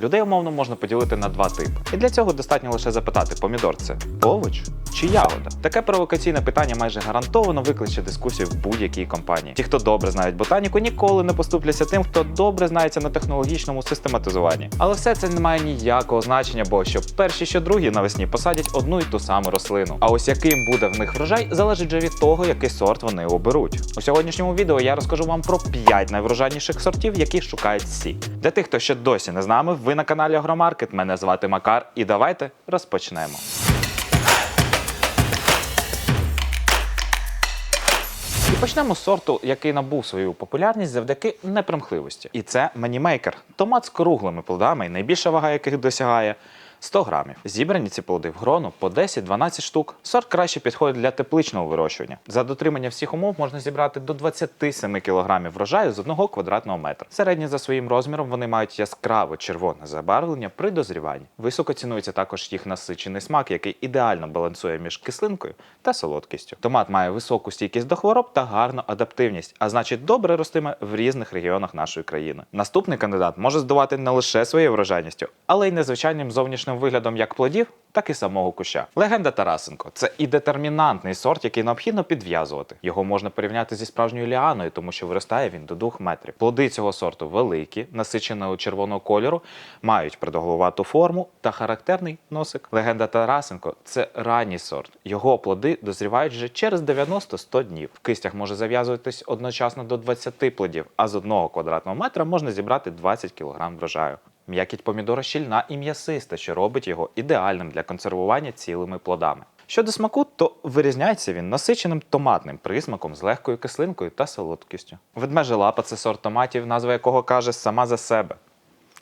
Людей умовно можна поділити на два типи. І для цього достатньо лише запитати: помідор це овоч чи ягода? Таке провокаційне питання майже гарантовано викличе дискусію в будь-якій компанії. Ті, хто добре знають ботаніку, ніколи не поступляться тим, хто добре знається на технологічному систематизуванні. Але все це не має ніякого значення, бо що перші, що другі навесні посадять одну й ту саму рослину. А ось яким буде в них врожай, залежить вже від того, який сорт вони оберуть. У сьогоднішньому відео я розкажу вам про 5 найврожайніших сортів, яких шукають всі. Для тих, хто ще досі не з нами, ви на каналі Агромаркет. Мене звати Макар, і давайте розпочнемо. І почнемо з сорту, який набув свою популярність завдяки непримхливості. І це манімейкер. Томат з круглими плодами, найбільша вага яких досягає 100 грамів. Зібрані ці плоди в грону по 10-12 штук. Сорт краще підходить для тепличного вирощування. За дотримання всіх умов можна зібрати до 27 кг врожаю з одного квадратного метра. Середні за своїм розміром вони мають яскраво червоне забарвлення при дозріванні. Високо цінується також їх насичений смак, який ідеально балансує між кислинкою та солодкістю. Томат має високу стійкість до хвороб та гарну адаптивність, а значить добре ростиме в різних регіонах нашої країни. Наступний кандидат може здавати не лише своєю врожайністю, але й незвичайним зовнішнім виглядом як плодів, так і самого куща. Легенда Тарасенко це і детермінантний сорт, який необхідно підв'язувати. Його можна порівняти зі справжньою ліаною, тому що виростає він до 2 метрів. Плоди цього сорту великі, насиченого червоного кольору, мають продовгувату форму та характерний носик. Легенда Тарасенко це ранній сорт. Його плоди дозрівають вже через 90-100 днів. В кистях може зав'язуватись одночасно до 20 плодів, а з одного квадратного метра можна зібрати 20 кг врожаю. М'якіть помідора щільна і м'ясиста, що робить його ідеальним для консервування цілими плодами. Щодо смаку, то вирізняється він насиченим томатним присмаком з легкою кислинкою та солодкістю. Ведмежа лапа це сорт томатів, назва якого каже сама за себе.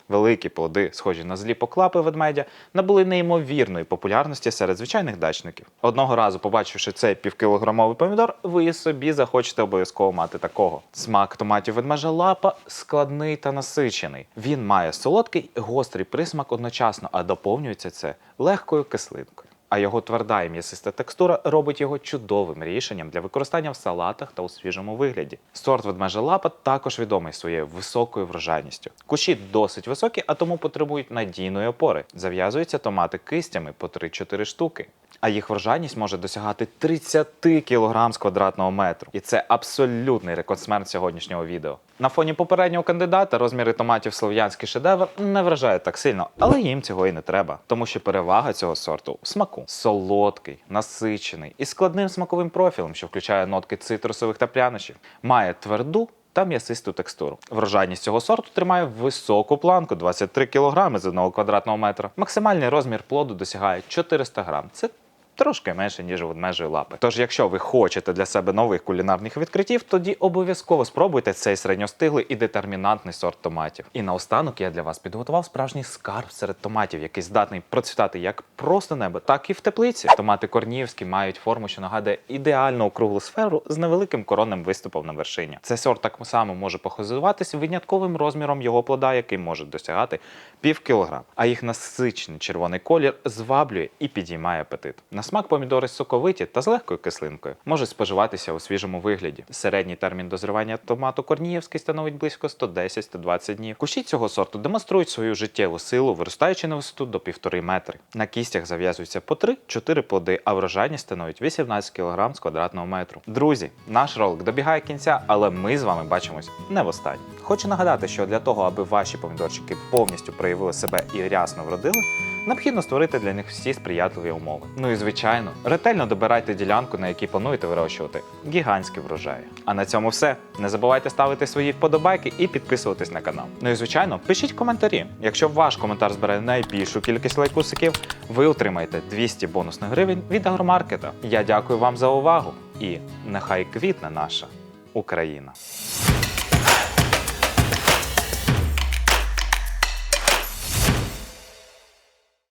Великі плоди, схожі на злі поклапи ведмедя, набули неймовірної популярності серед звичайних дачників. Одного разу, побачивши цей півкілограмовий помідор, ви собі захочете обов'язково мати такого. Смак томатів ведмежа лапа складний та насичений. Він має солодкий гострий присмак одночасно, а доповнюється це легкою кислинкою. А його тверда і м'ясиста текстура робить його чудовим рішенням для використання в салатах та у свіжому вигляді. Сорт ведмежа лапа також відомий своєю високою врожайністю. Кущі досить високі, а тому потребують надійної опори. Зав'язуються томати кистями по 3-4 штуки. А їх врожайність може досягати 30 кг з квадратного метру. І це абсолютний рекордсмен сьогоднішнього відео. На фоні попереднього кандидата розміри томатів слов'янський шедевр не вражають так сильно, але їм цього і не треба, тому що перевага цього сорту в смаку солодкий, насичений і складним смаковим профілем, що включає нотки цитрусових та прянощів, має тверду. Та м'ясисту текстуру. Врожайність цього сорту тримає високу планку 23 кг з одного квадратного метра. Максимальний розмір плоду досягає 400 грам. Це трошки менше, ніж ведмежої лапи. Тож, якщо ви хочете для себе нових кулінарних відкриттів, тоді обов'язково спробуйте цей середньостиглий і детермінантний сорт томатів. І наостанок я для вас підготував справжній скарб серед томатів, який здатний процвітати як просто небо, так і в теплиці. Томати корнівські мають форму, що нагадує ідеальну округлу сферу з невеликим коронним виступом на вершині. Цей сорт так само може похизуватися винятковим розміром його плода, який може досягати пів кілограм. А їх насичений червоний колір зваблює і підіймає апетит. Смак помідори соковиті та з легкою кислинкою можуть споживатися у свіжому вигляді. Середній термін дозрівання томату корніївський становить близько 110-120 днів. Кущі цього сорту демонструють свою життєву силу, виростаючи на висоту до 1,5 метри. На кістях зав'язуються по 3-4 плоди, а врожайність становить 18 кг з квадратного метру. Друзі, наш ролик добігає кінця, але ми з вами бачимось не востаннє. Хочу нагадати, що для того, аби ваші помідорчики повністю проявили себе і рясно вродили, необхідно створити для них всі сприятливі умови. Ну і звичайно, ретельно добирайте ділянку, на якій плануєте вирощувати гігантські врожаї. А на цьому все. Не забувайте ставити свої вподобайки і підписуватись на канал. Ну і звичайно, пишіть коментарі. Якщо ваш коментар збере найбільшу кількість лайкусиків, ви отримаєте 200 бонусних гривень від агромаркета. Я дякую вам за увагу і нехай квітне наша Україна.